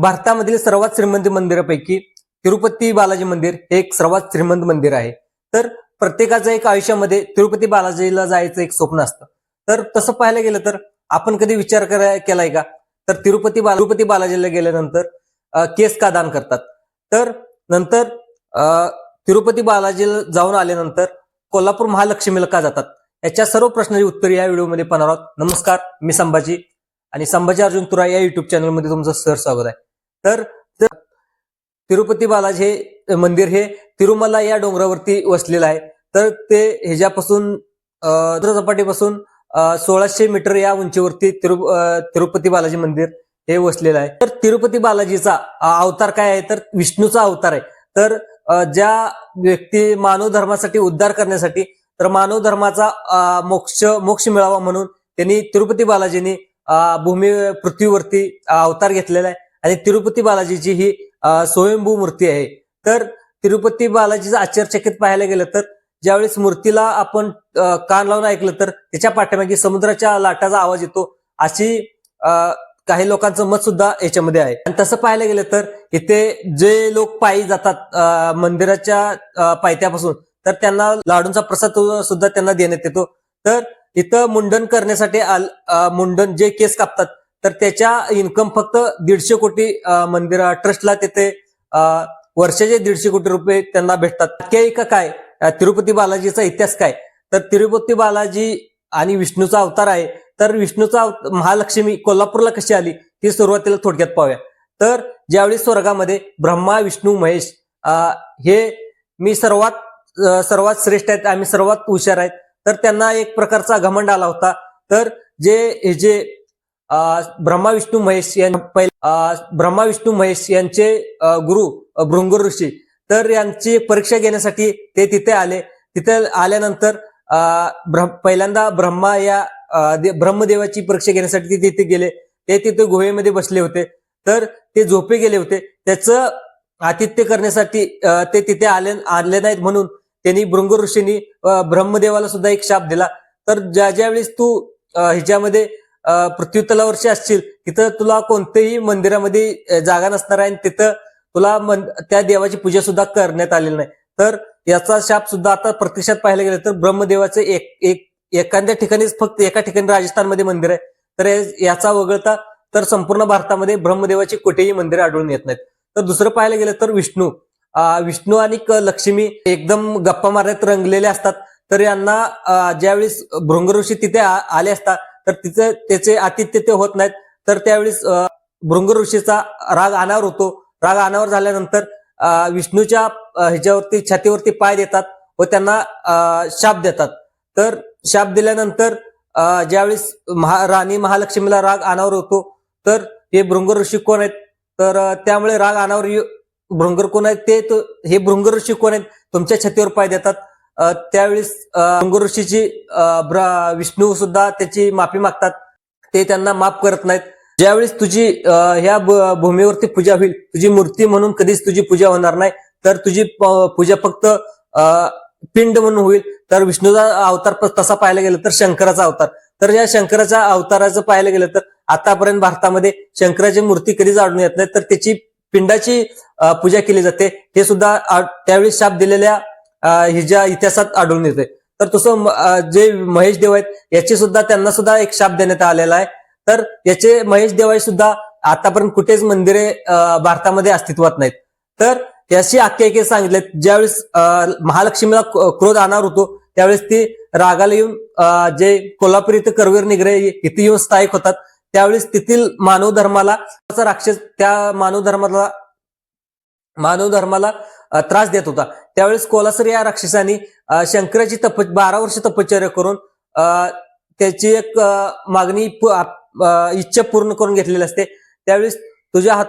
भारतामधील सर्वात श्रीमंत मंदिरापैकी तिरुपती बालाजी मंदिर हे एक सर्वात श्रीमंत मंदिर आहे. तर प्रत्येकाचं एक आयुष्यामध्ये तिरुपती बालाजीला जायचं एक स्वप्न असतं. तर तसं पाहायला गेलं तर आपण कधी विचार करा केलाय का? तर तिरुपती बाला तिरुपती बालाजीला गेल्यानंतर केस का दान करतात? तर नंतर तिरुपती बालाजीला जाऊन आल्यानंतर कोल्हापूर महालक्ष्मीला का जातात? याच्या सर्व प्रश्नाची उत्तर या व्हिडिओमध्ये पाहणार आहोत. नमस्कार मी संभाजी. आणि संभाजी अर्जुन तुरा या युट्यूब चॅनलमध्ये तुमचं सर स्वागत आहे. तर तिरुपती बालाजी हे मंदिर हे तिरुमला या डोंगरावरती वसलेलं आहे. तर ते ह्याच्यापासून सपाटीपासून सोळाशे मीटर या उंचीवरती तिरु तिरुपती बालाजी मंदिर हे वसलेलं आहे. तर तिरुपती बालाजीचा अवतार काय आहे? तर विष्णूचा अवतार आहे. तर ज्या व्यक्ती मानव धर्मासाठी उद्धार करण्यासाठी तर मानव धर्माचा मोक्ष मोक्ष मिळावा म्हणून त्यांनी तिरुपती बालाजींनी भूमी पृथ्वीवरती अवतार घेतलेला आहे. आणि तिरुपती बालाजीची ही स्वयंभू मूर्ती आहे. तर तिरुपती बालाजीचं आश्चर्यचकित पाहायला गेलं तर ज्यावेळेस मूर्तीला आपण कान लावून ऐकलं तर त्याच्या पाठीमागे समुद्राच्या लाटाचा आवाज येतो अशी काही लोकांचं मत सुद्धा याच्यामध्ये आहे. आणि तसं पाहायला गेलं तर इथे जे लोक पायी जातात मंदिराच्या पायथ्यापासून तर त्यांना लाडूंचा प्रसाद सुद्धा त्यांना देण्यात येतो. तर इथं मुंडन करण्यासाठी मुंडन जे केस कापतात तर त्याच्या इन्कम फक्त दीडशे कोटी मंदिर ट्रस्टला तिथे वर्षाचे दीडशे कोटी रुपये त्यांना भेटतात. आख्यायिका काय? तिरुपती बालाजीचा इतिहास काय? तर तिरुपती बालाजी आणि विष्णूचा अवतार आहे. तर विष्णूचा महालक्ष्मी कोल्हापूरला कशी आली? ती सुरुवातीला थोडक्यात पाहूया. तर ज्यावेळी स्वर्गामध्ये ब्रह्मा विष्णू महेश हे मी सर्वात सर्वात श्रेष्ठ आहेत आम्ही सर्वात हुशार आहेत. तर त्यांना एक प्रकारचा घमंड आला होता. तर जे हे जे ब्रह्मा विष्णू महेश यां- ब्रह्मा विष्णू महेश यांचे गुरु भृंगुर ऋषी. तर यांची परीक्षा घेण्यासाठी ते तिथे आले. तिथे आल्यानंतर ब्रह्म- पहिल्यांदा ब्रह्मा या ब्रह्मदेवाची परीक्षा घेण्यासाठी ते तिथे गेले. ते तिथे गुहेमध्ये बसले होते. तर ते झोपे गेले होते. त्याचं आतिथ्य करण्यासाठी ते तिथे आले आले नाहीत म्हणून त्यांनी भृंगुर ऋषींनी ब्रह्मदेवाला सुद्धा एक शाप दिला. तर ज्या ज्यावेळेस तू ह्याच्यामध्ये पृथ्वीतलावरची असशील तिथं तुला कोणत्याही मंदिरामध्ये जागा नसणार आहे आणि तिथं तुला त्या देवाची पूजा सुद्धा करण्यात आलेली नाही. तर याचा शाप सुद्धा आता प्रत्यक्षात पाहायला गेलं तर ब्रह्मदेवाचे एक एक एखाद्या ठिकाणीच फक्त एका ठिकाणी राजस्थानमध्ये मंदिर आहे. तर याचा वगळता तर संपूर्ण भारतामध्ये ब्रह्मदेवाची कुठेही मंदिरं आढळून येत नाहीत. तर दुसरं पाहायला गेलं तर विष्णू. विष्णू आणि लक्ष्मी एकदम गप्पा मारण्यात रंगलेले असतात. तर यांना ज्यावेळेस भृंगऋषी तिथे आले असतात तर तिचं त्याचे आतिथ्य ते होत नाहीत. तर त्यावेळेस भृंग ऋषीचा राग अनावर होतो. राग अनावर झाल्यानंतर विष्णूच्या ह्याच्यावरती छातीवरती पाय देतात व त्यांना शाप देतात. तर शाप दिल्यानंतर ज्यावेळेस महा राणी महालक्ष्मीला राग अनावर होतो तर हे भृंग ऋषी कोण आहेत? तर त्यामुळे राग अनावर भृंगर कोण आहेत? ते हे भृंग ऋषी कोण आहेत? तुमच्या छातीवर पाय देतात. त्यावेळेस अं, ऋषीची ब्र- विष्णू सुद्धा त्याची माफी मागतात. ते त्यांना माफ करत नाहीत. ज्यावेळेस तुझी ह्या भूमीवरती पूजा होईल तुझी मूर्ती म्हणून कधीच तुझी पूजा होणार नाही तर तुझी प- पूजा फक्त पिंड म्हणून होईल. तर विष्णूचा अवतार प- तसा पाहायला गेलं तर शंकराचा अवतार. तर या शंकराच्या अवताराचं पाहायला गेलं तर आतापर्यंत भारतामध्ये शंकराची मूर्ती कधीच आढळून येत नाही तर त्याची पिंडाची पूजा केली जाते. हे सुद्धा आ- त्यावेळी शाप दिलेल्या हिच्या इतिहासात आढळून येते तर तसं जे महेश देव आहेत याची सुद्धा त्यांना सुद्धा एक शाप देण्यात आलेला आहे. तर याचे महेश देवाई सुद्धा आतापर्यंत कुठेच मंदिरे भारतामध्ये अस्तित्वात नाहीत. तर याची आख्यायिके सांगितले ज्यावेळेस महालक्ष्मीला क्रोध आणणार होतो त्यावेळेस ती रागाला येऊन जे कोल्हापूर इथं करवीर निगरे इथे येऊन स्थायिक होतात त्यावेळेस तेथील मानव धर्माला राक्षस त्या मानव धर्माला मानव धर्माला त्रास देत होता. त्यावेळेस कोलासर या राक्षसाने शंकराची तप बारा वर्ष तपश्चर्या करून त्याची एक मागणी इच्छा पूर्ण करून घेतलेली असते. त्यावेळेस तुझ्या हात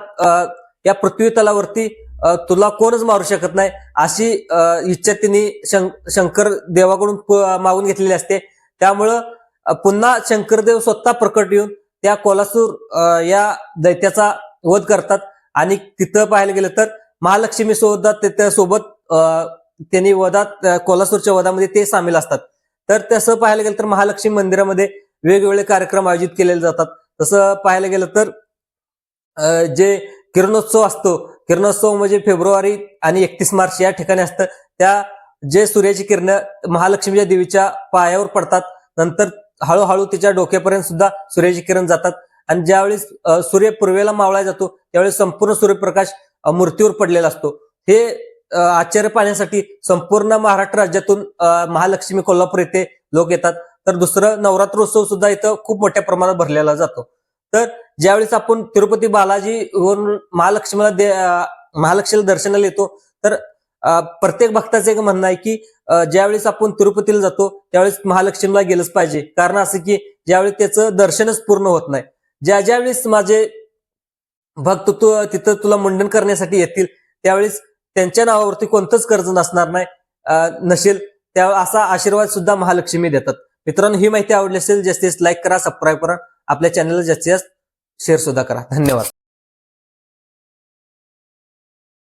या पृथ्वी तलावरती तुला कोणच मारू शकत नाही अशी इच्छा तिने शं- शंकर देवाकडून प- मागून घेतलेली असते. त्यामुळं पुन्हा शंकरदेव स्वतः प्रकट येऊन त्या कोलासूर या दैत्याचा वध करतात. आणि तिथं पाहायला गेलं तर महालक्ष्मी सोबत तिथं सोबत अं, त्यांनी वधात कोल्हासूरच्या वधामध्ये ते सामील असतात. तर तसं पाहायला गेलं तर महालक्ष्मी मंदिरामध्ये वेगवेगळे कार्यक्रम आयोजित केलेले जातात. तसं पाहायला गेलं तर जे किरणोत्सव असतो किरणोत्सव म्हणजे फेब्रुवारी आणि एकतीस मार्च या ठिकाणी असतं. त्या जे सूर्याची किरण महालक्ष्मीच्या देवीच्या पायावर पडतात. नंतर हळूहळू तिच्या डोक्यापर्यंत सुद्धा सूर्याची किरण जातात. आणि ज्यावेळी सूर्य पूर्वेला मावळा जातो त्यावेळी संपूर्ण सूर्यप्रकाश मूर्तीवर पडलेला असतो. हे आश्चर्य पाहण्यासाठी संपूर्ण महाराष्ट्र राज्यातून महालक्ष्मी कोल्हापूर येथे लोक येतात. तर दुसरं नवरात्रोत्सव सुद्धा इथं खूप मोठ्या प्रमाणात भरलेला जातो. तर ज्यावेळेस आपण तिरुपती बालाजीवरून महालक्ष्मीला दे- महालक्ष्मीला दर्शनाला येतो तर प्रत्येक भक्ताचं एक म्हणणं आहे की ज्यावेळेस आपण तिरुपतीला जातो त्यावेळेस महालक्ष्मीला गेलंच पाहिजे. कारण असं की ज्यावेळेस त्याचं दर्शनच पूर्ण होत नाही. ज्या ज्यावेळेस माझे भक्त तू तिथं तुला मुंडन करण्यासाठी येतील. त्यावेळेस त्यांच्या नावावरती कोणतंच कर्ज नसणार नाही. नसेल त्या असा आशीर्वाद सुद्धा महालक्ष्मी देतात. मित्रांनो ही माहिती आवडली असेल जास्तीत जास्त लाईक करा सबस्क्राईब करा. आपल्या चॅनलला जास्तीत जास्त शेअर सुद्धा करा. धन्यवाद.